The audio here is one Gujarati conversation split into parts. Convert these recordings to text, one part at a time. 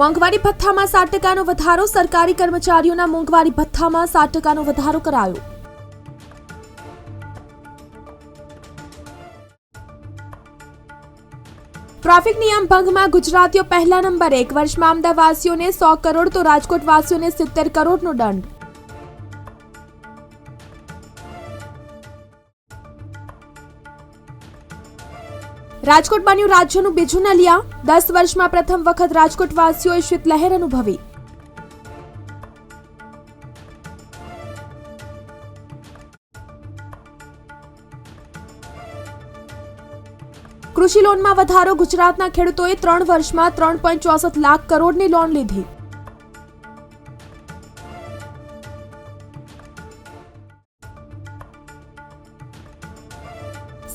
મોંઘવારી ભથ્થામાં સાત ટકાનો વધારો, સરકારી કર્મચારીઓના મોંઘવારી ભથ્થામાં સાત ટકાનો વધારો કરાયો. ટ્રાફિક નિયમ ભંગમાં ગુજરાતીઓ પહેલા નંબરે, એક વર્ષમાં અમદાવાસીઓને સો કરોડ તો રાજકોટવાસીઓને સિત્તેર કરોડનો દંડ. રાજકોટ બન્યું રાજ્યનું બીજું નલિયા. દસ વર્ષમાં પ્રથમ વખત રાજકોટવાસીઓએ શીતલહેર અનુભવી. કૃષિ લોનમાં વધારો, ગુજરાતના ખેડૂતોએ ત્રણ વર્ષમાં ત્રણ પોઈન્ટ ચોસઠ લાખ કરોડની લોન લીધી.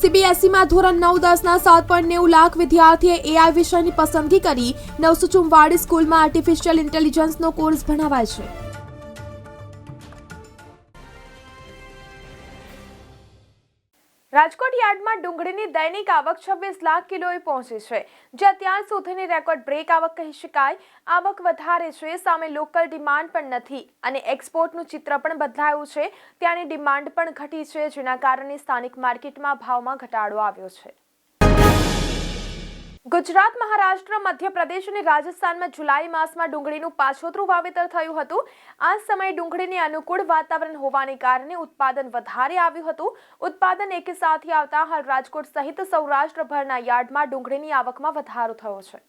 સીબીએસઈમાં ધોરણ નવ દસના સાત પોઈન્ટ નેવું લાખ વિદ્યાર્થીએ એઆઈ વિષયની પસંદગી કરી. નવસો ચુમ્વાળીસ સ્કૂલમાં આર્ટિફિશિયલ ઇન્ટેલિજન્સનો કોર્સ ભણાવાય છે. રાજકોટ યાર્ડમાં ડુંગળીની દૈનિક આવક છવ્વીસ લાખ કિલોએ પહોંચી છે. જે અત્યાર સુધીની રેકોર્ડ બ્રેક આવક કહી શકાય. આવક વધારે છે, સામે લોકલ ડિમાન્ડ પણ નથી અને એક્સપોર્ટનું ચિત્ર પણ બદલાયું છે. ત્યાંની ડિમાન્ડ પણ ઘટી છે, જેના કારણે સ્થાનિક માર્કેટમાં ભાવમાં ઘટાડો આવ્યો છે. ગુજરાત, મહારાષ્ટ્ર, મધ્યપ્રદેશ અને રાજસ્થાનમાં જુલાઈ માસમાં ડુંગળીનું પાછોતરું વાવેતર થયું હતું. આ સમયે ડુંગળીને અનુકૂળ વાતાવરણ હોવાને કારણે ઉત્પાદન વધારે આવ્યું હતું. ઉત્પાદન એક સાથે આવતા હાલ રાજકોટ સહિત સૌરાષ્ટ્રભરના યાર્ડમાં ડુંગળીની આવકમાં વધારો થયો છે.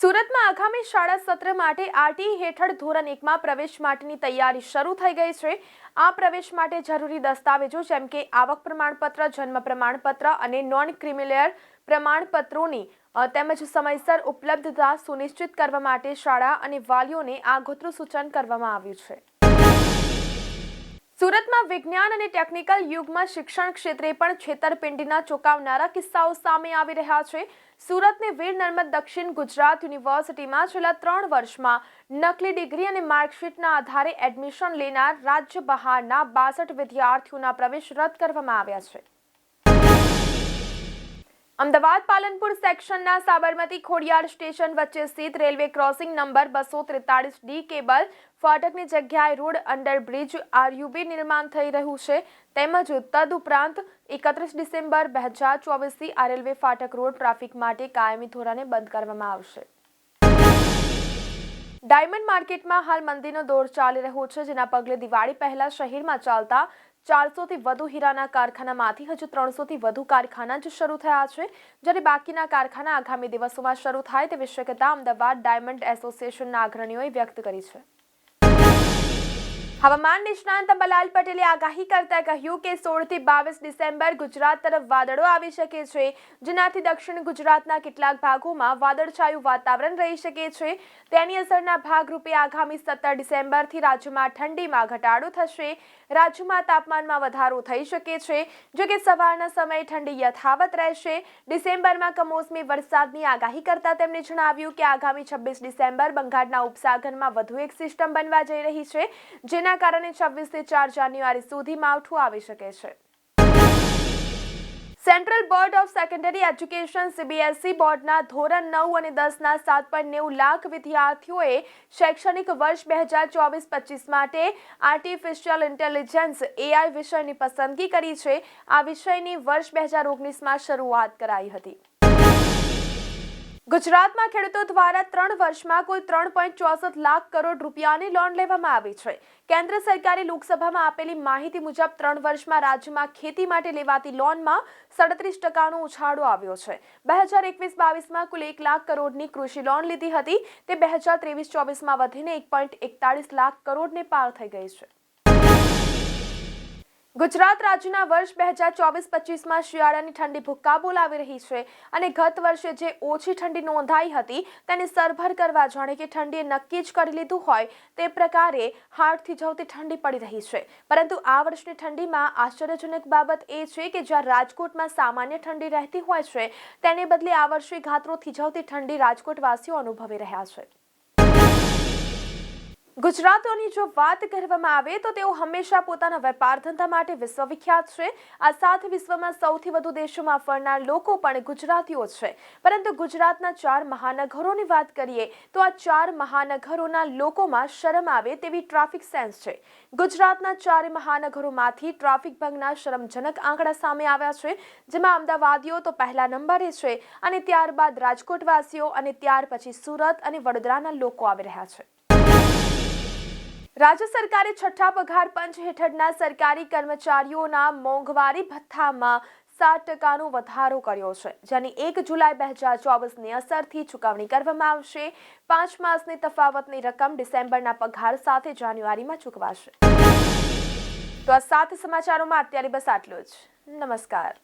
સુરતમાં આગામી શાળા સત્ર માટે આરટી હેઠળ ધોરણ એકમાં પ્રવેશ માટેની તૈયારી શરૂ થઈ ગઈ છે. આ પ્રવેશ માટે જરૂરી દસ્તાવેજો જેમ કે આવક પ્રમાણપત્ર, જન્મ પ્રમાણપત્ર અને નોન ક્રિમિલેયર પ્રમાણપત્રોની તેમજ સમયસર ઉપલબ્ધતા સુનિશ્ચિત કરવા માટે શાળા અને વાલીઓને આગોતરું સૂચન કરવામાં આવ્યું છે. સુરતમાં વિજ્ઞાન અને ટેકનિકલ યુગમાં શિક્ષણ ક્ષેત્રે પણ છેતરપિંડીના ચોંકાવનારા કિસ્સાઓ સામે આવી રહ્યા છે. સુરતની વીર નર્મદ દક્ષિણ ગુજરાત યુનિવર્સિટીમાં છેલ્લા ત્રણ વર્ષમાં નકલી ડિગ્રી અને માર્કશીટના આધારે એડમિશન લેનાર રાજ્ય બહારના બાસઠ વિદ્યાર્થીઓના પ્રવેશ રદ કરવામાં આવ્યા છે. અમદાવાદ પાલનપુર સેક્શનના સાબરમતી ખોડિયાર સ્ટેશન વચ્ચે સ્થિત રેલવે ક્રોસિંગ નંબર બસો ત્રેતાળીસ ડી કેબલ ફાટકની જગ્યાએ રોડ અંડરબ્રિજ આરયુબી નિર્માણ થઈ રહ્યું છે. તેમજ તદઉપરાંત એકત્રીસ ડિસેમ્બર બે હજાર ચોવીસથી આ રેલવે ફાટક રોડ ટ્રાફિક માટે કાયમી ધોરણે બંધ કરવામાં આવશે. ડાયમંડ માર્કેટમાં હાલ મંદીનો દોર ચાલી રહ્યો છે, જેના પગલે દિવાળી પહેલા શહેરમાં ચાલતા ચારસોથી વધુ હીરાના કારખાનામાંથી હજુ ત્રણસોથી વધુ કારખાના જ શરૂ થયા છે. જ્યારે બાકીના કારખાના આગામી દિવસોમાં શરૂ થાય તેવી શક્યતા અમદાવાદ ડાયમંડ એસોસિએશનના અગ્રણીઓએ વ્યક્ત કરી છે. હવામાન નિષ્ણાંત અંબાલાલ પટેલે આગાહી કરતા કહ્યું કે સોળથી બાવીસ ડિસેમ્બર ગુજરાત તરફ વાદળો આવી શકે છે, જેનાથી દક્ષિણ ગુજરાતના કેટલાક ભાગોમાં વાદળછાયું વાતાવરણ રહી શકે છે. તેની અસરના ભાગરૂપે આગામી સત્તર ડિસેમ્બરથી રાજ્યમાં ઠંડીમાં ઘટાડો થશે. રાજ્યમાં તાપમાનમાં વધારો થઈ શકે છે, જો કે સવારના સમયે ઠંડી યથાવત રહેશે. ડિસેમ્બરમાં કમોસમી વરસાદની આગાહી કરતા તેમણે જણાવ્યું કે આગામી છવ્વીસ ડિસેમ્બર બંગાળના ઉપસાગરમાં વધુ એક સિસ્ટમ બનવા જઈ રહી છે જેના કારણે છવ્વીસથી ચાર જાન્યુઆરી સુધી માવઠું આવી શકે છે. Central board of secondary education CBSE બોર્ડના ધોરણ નવ અને દસના સાત પોઈન્ટ નેવું લાખ વિદ્યાર્થીઓએ શૈક્ષણિક વર્ષ બે હજાર ચોવીસ પચીસ માટે આર્ટિફિશિયલ ઇન્ટેલિજન્સ એઆઈ વિષયની પસંદગી કરી છે. આ વિષયની વર્ષ બે હજાર ઓગણીસમાં શરૂઆત કરાઈ હતી. ગુજરાતમાં ખેડૂતો દ્વારા ત્રણ વર્ષમાં કુલ ત્રણ પોઈન્ટ ચોસઠ લાખ કરોડ રૂપિયાની લોન લેવામાં આવી છે. કેન્દ્ર સરકારે લોકસભામાં આપેલી માહિતી મુજબ ત્રણ વર્ષમાં રાજ્યમાં ખેતી માટે લેવાતી લોનમાં સડત્રીસ ટકાનો ઉછાળો આવ્યો છે. બે હજાર એકવીસ બાવીસમાં કુલ એક લાખ કરોડની કૃષિ લોન લીધી હતી. તે બે હજાર ત્રેવીસ ચોવીસમાં વધીને એક પોઈન્ટ એકતાળીસ લાખ કરોડને પાર થઈ ગઈ છે. ગુજરાત રાજ્યના વર્ષ બે હજાર ચોવીસ પચીસમાં શિયાળાની ઠંડી ભૂક્કા બોલાવી રહી છે અને ગત વર્ષે જે ઓછી ઠંડી નોંધાઈ હતી તેને સરભર કરવા જાણે કે ઠંડીએ નક્કી જ કરી લીધું હોય તે પ્રકારે હાડથી જવતી ઠંડી પડી રહી છે. પરંતુ આ વર્ષની ઠંડીમાં આશ્ચર્યજનક બાબત એ છે કે જ્યાં રાજકોટમાં સામાન્ય ઠંડી રહેતી હોય છે, તેને બદલે આ વર્ષે ગાત્રો થીજવતી ઠંડી રાજકોટવાસીઓ અનુભવી રહ્યા છે. ગુજરાતીઓની જો વાત કરવામાં આવે તો તેઓ હંમેશા પોતાના વેપાર ધંધા માટે વિશ્વવિખ્યાત છે. આ સાથે વિશ્વમાં સૌથી વધુ દેશોમાં ફરનાર લોકો પણ ગુજરાતીઓ છે. પરંતુ ગુજરાતના ચાર મહાનગરોની વાત કરીએ તો આ ચાર મહાનગરોના લોકોમાં શરમ આવે તેવી ટ્રાફિક સેન્સ છે. ગુજરાતના ચાર મહાનગરોમાંથી ટ્રાફિક ભંગના શરમજનક આંકડા સામે આવ્યા છે. જેમાં અમદાવાદીઓ તો પહેલા નંબરે છે અને ત્યારબાદ રાજકોટવાસીઓ અને ત્યાર પછી સુરત અને વડોદરાના લોકો આવી રહ્યા છે. રાજ્ય સરકારે છઠ્ઠા પગાર પંચ હેઠળના સરકારી કર્મચારીઓના મોંઘવારી ભથ્થામાં સાત ટકાનો વધારો કર્યો છે, જેની એક જુલાઈ બે હજાર ચોવીસની અસરથી ચૂકવણી કરવામાં આવશે. પાંચ માસની તફાવતની રકમ ડિસેમ્બરના પગાર સાથે જાન્યુઆરીમાં ચૂકવાશે. તો આ સાત સમાચારોમાં અત્યારે બસ આટલું જ. નમસ્કાર.